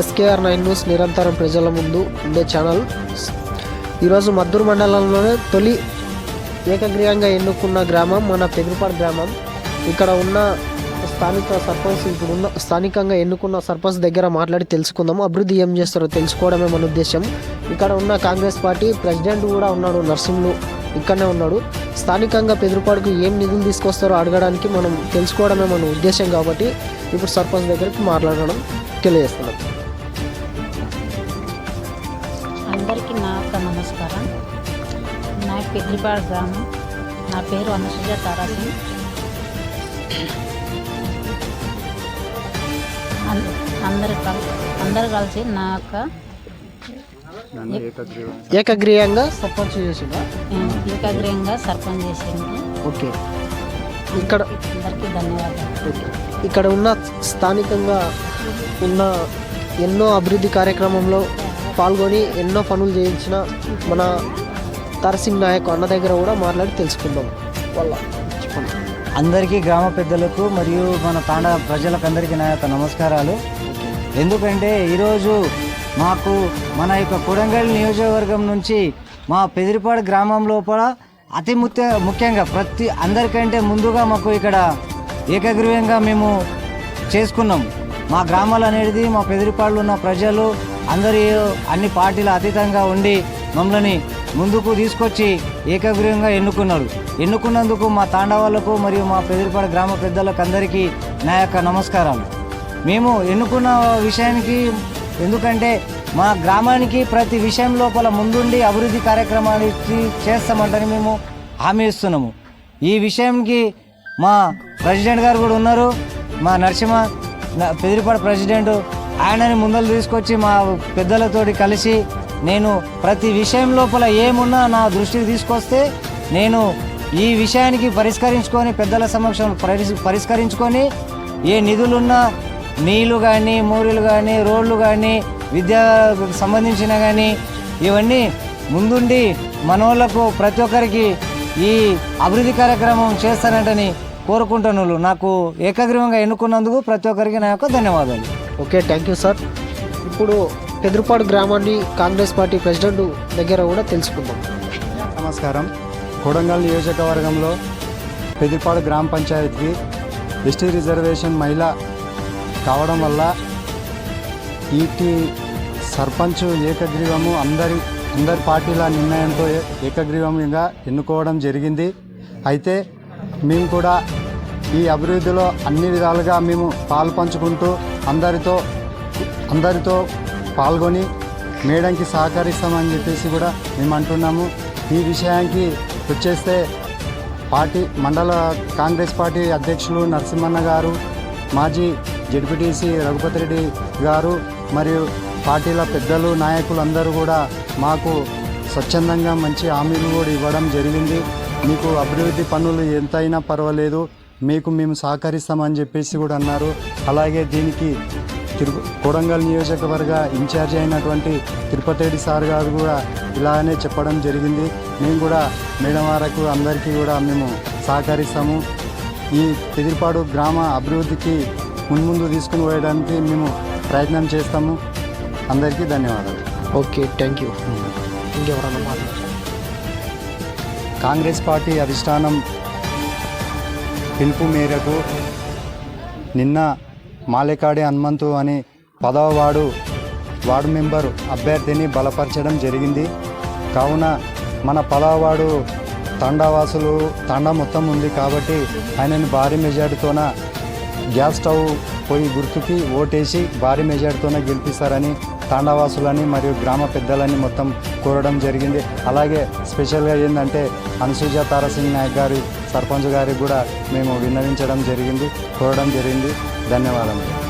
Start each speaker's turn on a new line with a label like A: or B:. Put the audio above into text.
A: SKR nine news నిరంతరం ప్రజల ముందు ఉండే ఛానల్. ఈరోజు మద్దూరు మండలంలోనే తొలి ఏకగ్రీయంగా ఎన్నుకున్న గ్రామం మన పెదరుపాడు గ్రామం. ఇక్కడ ఉన్న స్థానిక సర్పంచ్ ఇప్పుడు ఉన్న స్థానికంగా ఎన్నుకున్న సర్పంచ్ దగ్గర మాట్లాడి తెలుసుకుందాము అభివృద్ధి ఏం చేస్తారో తెలుసుకోవడమే మన ఉద్దేశం. ఇక్కడ ఉన్న కాంగ్రెస్ పార్టీ ప్రెసిడెంట్ కూడా ఉన్నాడు నర్సింహులు ఇక్కడనే ఉన్నాడు. స్థానికంగా పెదరుపాడుకు ఏం నిధులు తీసుకొస్తారో అడగడానికి మనం తెలుసుకోవడమే మన ఉద్దేశం కాబట్టి ఇప్పుడు సర్పంచ్ దగ్గరికి మాట్లాడడం తెలియజేస్తున్నాం.
B: అందరికీ నా యొక్క నమస్కారం. నా పెద్దిపాడు గ్రామం. నా పేరు అనుసుజ తారాసింగ్ అన్- అందరు కల్- అందరు కలిసి నా యొక్క
A: ఏకగ్రీయంగా సర్పంచ్ చేసిందా?
B: ఏకాగ్రయంగా సర్పంచ్ చేసింది.
A: ఓకే. ఇక్కడ
B: అందరికీ ధన్యవాదాలు.
A: ఇక్కడ ఉన్న స్థానికంగా ఉన్న ఎన్నో అభివృద్ధి కార్యక్రమంలో పాల్గొని ఎన్నో పనులు చేయించిన మన తరసింగ్ నాయక్ అన్న దగ్గర కూడా మాట్లాడి తెలుసుకుందాం. వాళ్ళ
C: అందరికీ గ్రామ పెద్దలకు మరియు మన తాండ ప్రజలకు అందరికీ నా యొక్క నమస్కారాలు. ఎందుకంటే ఈరోజు మాకు మన యొక్క కొడంగల్ నియోజకవర్గం నుంచి మా పెదిరిపాడు గ్రామం లోపల అతి ముఖ్య ముఖ్యంగా ప్రతి అందరికంటే ముందుగా మాకు ఇక్కడ ఏకగ్రీవంగా మేము చేసుకున్నాం. మా గ్రామాలు అనేది మా పెదిరిపాడులో ఉన్న ప్రజలు అందరూ అన్ని పార్టీల అతీతంగా ఉండి మమ్మల్ని ముందుకు తీసుకొచ్చి ఏకగ్రీవంగా ఎన్నుకున్నారు. ఎన్నుకున్నందుకు మా తాండవాళ్ళకు మరియు మా పెదిరిపాడు గ్రామ పెద్దలకు అందరికీ నా యొక్క నమస్కారాలు. మేము ఎన్నుకున్న విషయానికి ఎందుకంటే మా గ్రామానికి ప్రతి విషయం లోపల ముందుండి అభివృద్ధి కార్యక్రమాలు ఇచ్చి చేస్తామంటని మేము హామీ ఇస్తున్నాము. ఈ విషయంకి మా ప్రెసిడెంట్ గారు కూడా ఉన్నారు. మా నరసింహ న- పెదిరిపాడు ప్రెసిడెంట్ ఆయనని ముందలు తీసుకొచ్చి మా పెద్దలతోటి కలిసి నేను ప్రతి విషయం లోపల ఏమున్నా నా దృష్టికి తీసుకొస్తే నేను ఈ విషయానికి పరిష్కరించుకొని పెద్దల సమక్షం పరిష్కరించుకొని ఏ నిధులున్నా నీళ్ళు కానీ మూరీలు కానీ రోడ్లు కానీ విద్యకు సంబంధించిన కానీ ఇవన్నీ ముందుండి మనోళ్ళకు ప్రతి ఒక్కరికి ఈ అభివృద్ధి కార్యక్రమం చేస్తానంటని కోరుకుంటున్నాను. నాకు ఏకగ్రీవంగా ఎన్నుకున్నందుకు ప్రతి ఒక్కరికి నా యొక్క ధన్యవాదాలు.
A: ఓకే థ్యాంక్ యూ సార్ ఇప్పుడు పెదరుపాడు గ్రామాన్ని కాంగ్రెస్ పార్టీ ప్రెసిడెంట్ దగ్గర కూడా తెలుసుకుందాం.
D: నమస్కారం. కొడంగల్ నియోజకవర్గంలో పెదిపాడు గ్రామ పంచాయతీకి ఎస్టీ రిజర్వేషన్ మహిళ కావడం వల్ల ఈటి సర్పంచ్ ఏకగ్రీవము అందరి అందరి పార్టీల నిర్ణయంతో ఏ- ఏకగ్రీవంగా ఎన్నుకోవడం జరిగింది. అయితే మేము కూడా ఈ అభివృద్ధిలో అన్ని విధాలుగా మేము పాలు పంచుకుంటూ అందరితో అందరితో పాల్గొని మేడంకి సహకరిస్తామని చెప్పేసి కూడా మేము అంటున్నాము ఈ విషయానికి వచ్చేస్తే పార్టీ మండల కాంగ్రెస్ పార్టీ అధ్యక్షులు నరసింహన్న గారు మాజీ జడ్పీటీసీ రఘుపతి రెడ్డి గారు మరియు పార్టీల పెద్దలు నాయకులు అందరూ కూడా మాకు స్వచ్ఛందంగా మంచి హామీలు కూడా ఇవ్వడం జరిగింది. మీకు అభివృద్ధి పనులు ఎంతైనా పర్వాలేదు. మీకు మేము సహకరిస్తామని చెప్పేసి కూడా అన్నారు. అలాగే దీనికి తిరుగు కొడంగల్ నియోజకవర్గ ఇన్ఛార్జి అయినటువంటి తిరుపతి సార్ గారు కూడా ఇలానే చెప్పడం జరిగింది. మేము కూడా మేడం వారకు అందరికీ కూడా మేము సహకరిస్తాము. ఈ పెదిరిపాడు గ్రామ అభివృద్ధికి మున్ముందు తీసుకుని పోయడానికి మేము ప్రయత్నం చేస్తాము. అందరికీ ధన్యవాదాలు.
A: Okay thank you. ఇంకెవరన్నా
D: కాంగ్రెస్ పార్టీ అధిష్టానం పిలుపు మేరకు నిన్న మాలేకాడి హనుమంతు అని పదవ వార్డు వార్డు మెంబర్ అభ్యర్థిని బలపరచడం జరిగింది. కావున మన పదవ వార్డు తండావాసులు తండా మొత్తం ఉంది కాబట్టి ఆయనని భారీ మెజార్టీతోన గ్యాస్ స్టవ్ పోయి గుర్తుకి ఓటేసి భారీ మెజార్టీతోనే గెలిపిస్తారని తాండవాసులని మరియు గ్రామ పెద్దలని మొత్తం కోరడం జరిగింది. అలాగే స్పెషల్గా ఏంటంటే అనుసూయ తారసింగ్ నాయక్ గారి సర్పంచ్ గారికి కూడా మేము విన్నవించడం జరిగింది కోరడం జరిగింది. ధన్యవాదములు.